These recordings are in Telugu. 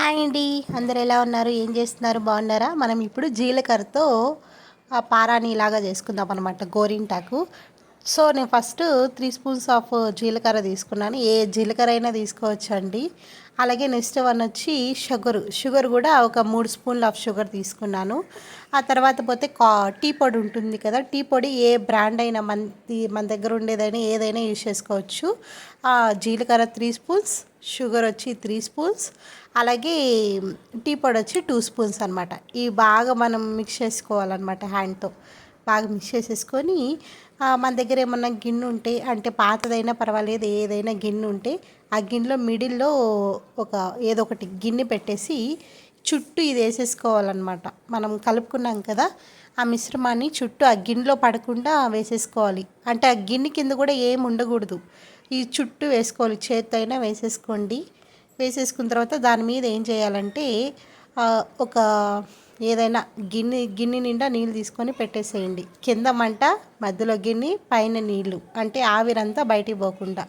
హాయ్ అండి. అందరు ఎలా ఉన్నారు? ఏం చేస్తున్నారు? బాగున్నారా? మనం ఇప్పుడు జీలకర్రతో పారాని ఇలాగా చేసుకుందాం అనమాట గోరింటాకు. సో నేను ఫస్ట్ త్రీ స్పూన్స్ ఆఫ్ జీలకర్ర తీసుకున్నాను. ఏ జీలకర్ర అయినా తీసుకోవచ్చు అండి అలాగే నెక్స్ట్ వన్ వచ్చి షుగర్. షుగర్ కూడా ఒక మూడు స్పూన్లు ఆఫ్ షుగర్ తీసుకున్నాను. ఆ తర్వాత పోతే కా టీ పొడి ఉంటుంది కదా టీ పొడి ఏ బ్రాండ్ అయినా మన మన దగ్గర ఉండేదైనా ఏదైనా యూజ్ చేసుకోవచ్చు. ఆ జీలకర్ర త్రీ స్పూన్స్ షుగర్ వచ్చి త్రీ స్పూన్స్ అలాగే టీ పొడి వచ్చి టూ స్పూన్స్ అనమాట ఇవి బాగా మనం మిక్స్ చేసుకోవాలన్నమాట హ్యాండ్తో. బాగా మిక్స్ చేసేసుకొని మన దగ్గర ఏమన్నా గిన్నె ఉంటే అంటే పాతదైనా పర్వాలేదు ఏదైనా గిన్నె ఉంటే ఆ గిన్నెలో మిడిల్లో ఒక ఏదో ఒకటి గిన్నె పెట్టేసి చుట్టూ ఇది వేసేసుకోవాలన్నమాట. మనం కలుపుకున్నాం కదా ఆ మిశ్రమాన్ని చుట్టూ ఆ గిన్నెలో పడకుండా వేసేసుకోవాలి. అంటే ఆ గిన్నె కింద కూడా ఏం ఉండకూడదు. ఈ చుట్టూ వేసుకోవాలి చేత్తో అయినా వేసేసుకోండి. వేసేసుకున్న తర్వాత దాని మీద ఏం చేయాలంటే ఒక ఏదైనా గిన్నె గిన్నె నిండా నీళ్ళు తీసుకొని పెట్టేసేయండి. కింద మంట మధ్యలో గిన్నె పైన నీళ్ళు. అంటే ఆవిరంతా బయటికి పోకుండా.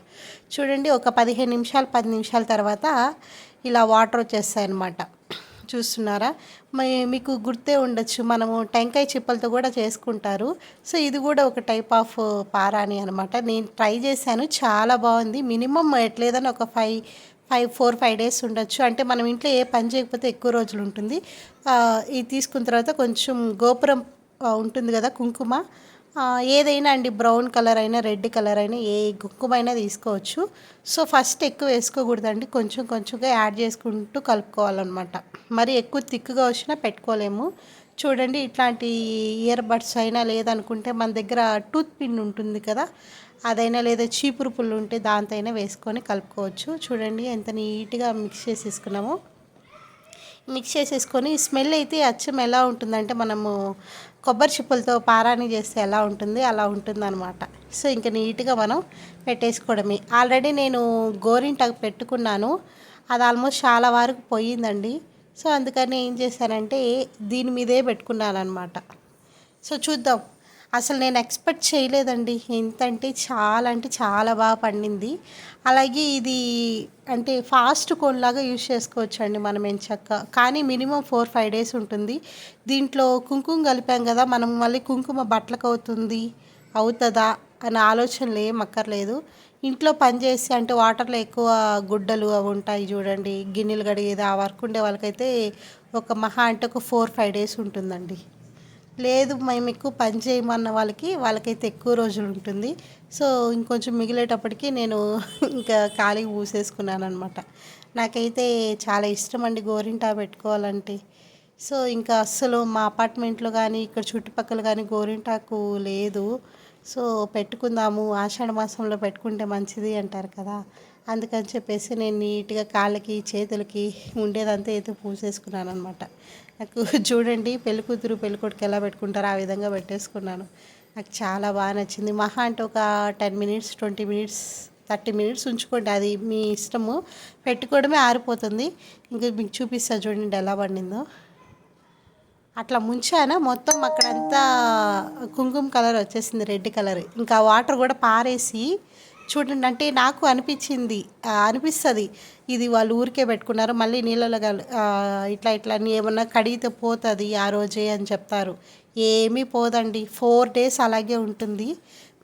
చూడండి ఒక పదిహేను నిమిషాలు పది నిమిషాల తర్వాత ఇలా వాటర్ వచ్చేస్తాయి అన్నమాట చూస్తున్నారా? మీ- మీకు గుర్తే ఉండొచ్చు. మనము టెంకాయ చిప్పలతో కూడా చేసుకుంటారు. సో ఇది కూడా ఒక టైప్ ఆఫ్ పారాణి అనమాట నేను ట్రై చేశాను. చాలా బాగుంది. మినిమం ఎట్లేదని ఒక five five four five days ఉండొచ్చు. అంటే మనం ఇంట్లో ఏ పని చేయకపోతే ఎక్కువ రోజులు ఉంటుంది. ఇది తీసుకున్న తర్వాత కొంచెం గోపురం ఉంటుంది కదా కుంకుమ. ఏదైనా అండి బ్రౌన్ కలర్ అయినా రెడ్ కలర్ అయినా ఏ కుంకుమ అయినా తీసుకోవచ్చు. సో ఫస్ట్ ఎక్కువ వేసుకోకూడదండి. కొంచెం కొంచెంగా యాడ్ చేసుకుంటూ కలుపుకోవాలన్నమాట. మరి ఎక్కువ తిక్కుగా వచ్చినా పెట్టుకోలేము. చూడండి ఇట్లాంటి ఇయర్ బడ్స్ అయినా లేదనుకుంటే మన దగ్గర టూత్ పిన్ ఉంటుంది కదా అదైనా లేదా చీపురు పుల్లు ఉంటే దాంతో అయినా వేసుకొని కలుపుకోవచ్చు. చూడండి ఎంత నీట్గా మిక్స్ చేసేసుకున్నామో. మిక్స్ చేసేసుకొని స్మెల్ అయితే అచ్చం ఎలా ఉంటుందంటే మనము కొబ్బరి చిప్పలతో పారాని చేస్తే ఎలా ఉంటుంది అలా ఉంటుందన్నమాట. సో ఇంకా నీట్గా మనం పెట్టేసుకోవడమే. ఆల్రెడీ నేను గోరింటకు పెట్టుకున్నాను. అది ఆల్మోస్ట్ చాలా వరకు పోయిందండి. సో అందుకని ఏం చేశానంటే దీని మీదే పెట్టుకున్నాను అనమాట సో చూద్దాం. అసలు నేను ఎక్స్పెక్ట్ చేయలేదండి. ఎంతంటే చాలా అంటే చాలా బాగా పండింది. అలాగే ఇది అంటే ఫాస్ట్ కోన్లాగా యూజ్ చేసుకోవచ్చు అండి మనం ఎంచక్క కానీ మినిమం ఫోర్ ఫైవ్ డేస్ ఉంటుంది. దీంట్లో కుంకుమ కలిపాం కదా మనం మళ్ళీ కుంకుమ బట్టలకు అవుతుంది అవుతుందా అనే ఆలోచనలు ఏం అక్కర్లేదు ఇంట్లో పని చేసి అంటే వాటర్లో ఎక్కువ గుడ్డలు అవి ఉంటాయి చూడండి. గిన్నెలు కడిగేది ఆ వర్క్ ఉండే వాళ్ళకైతే ఒక మహా అంటే ఒక ఫోర్ ఫైవ్ డేస్ ఉంటుందండి. లేదు మేము ఎక్కువ పని చేయమన్న వాళ్ళకి వాళ్ళకైతే ఎక్కువ రోజులు ఉంటుంది. సో ఇంకొంచెం మిగిలేటప్పటికి నేను ఇంకా ఖాళీగా పూసేసుకున్నాను అనమాట నాకైతే చాలా ఇష్టం అండి గోరింటా పెట్టుకోవాలంటే. సో ఇంకా అస్సలు మా అపార్ట్మెంట్లో కానీ ఇక్కడ చుట్టుపక్కల కానీ గోరింటాకు లేదు. సో పెట్టుకుందాము ఆషాఢ మాసంలో పెట్టుకుంటే మంచిది అంటారు కదా. అందుకని చెప్పేసి నేను నీట్గా కాళ్ళకి చేతులకి ఉండేదంతా అయితే పూసేసుకున్నాను అనమాట నాకు చూడండి పెళ్ళి కూతురు పెళ్ళికొడుకు ఎలా పెట్టుకుంటారో ఆ విధంగా పెట్టేసుకున్నాను. నాకు చాలా బాగా నచ్చింది. మహా అంటే ఒక ten minutes twenty minutes thirty minutes ఉంచుకోండి. అది మీ ఇష్టము. పెట్టుకోవడమే ఆరిపోతుంది. ఇంకా మీకు చూపిస్తా చూడండి ఎలా పండిందో. అట్లా ముంచాన? మొత్తం అక్కడంతా కుంకుమ కలర్ వచ్చేసింది రెడ్ కలర్. ఇంకా వాటర్ కూడా పారేసి చూడండి అంటే నాకు అనిపించింది అనిపిస్తుంది. ఇది వాళ్ళు ఊరికే పెట్టుకున్నారు మళ్ళీ నీళ్ళలో కల ఇట్లా ఇట్లా ఏమన్నా కడిగితే పోతుంది ఆ రోజే అని చెప్తారు. ఏమీ పోదండి ఫోర్ డేస్ అలాగే ఉంటుంది.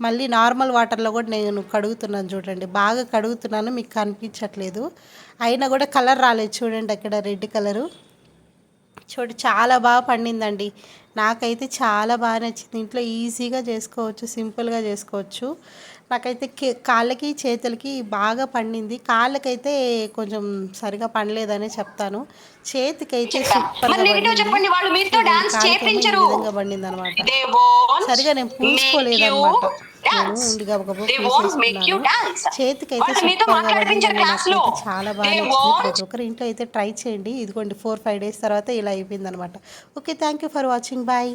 మళ్ళీ నార్మల్ వాటర్లో కూడా నేను కడుగుతున్నాను చూడండి బాగా కడుగుతున్నాను మీకు కనిపించట్లేదు. అయినా కూడా కలర్ రాలేదు చూడండి అక్కడ రెడ్ కలరు. చూడు చాలా బాగా పండిందండి. నాకైతే చాలా బాగా నచ్చింది. ఇంట్లో ఈజీగా చేసుకోవచ్చు సింపుల్గా చేసుకోవచ్చు. నాకైతే కాళ్ళకి చేతులకి బాగా పండింది. కాళ్ళకైతే కొంచెం సరిగా పండలేదనే చెప్తాను. చేతికైతే చెప్పండి. వాళ్ళు మీతో డాన్స్ పండింది అనమాట సరిగా నేను పూసుకోలేదన్నమాట నేను. ఉండి. చేతికైతే చాలా బాగా. ప్రతి ఒక్కరు ఇంట్లో అయితే ట్రై చేయండి. ఇదిగోండి ఫోర్ ఫైవ్ డేస్ తర్వాత ఇలా అయిపోయింది అనమాట okay thank you for watching bye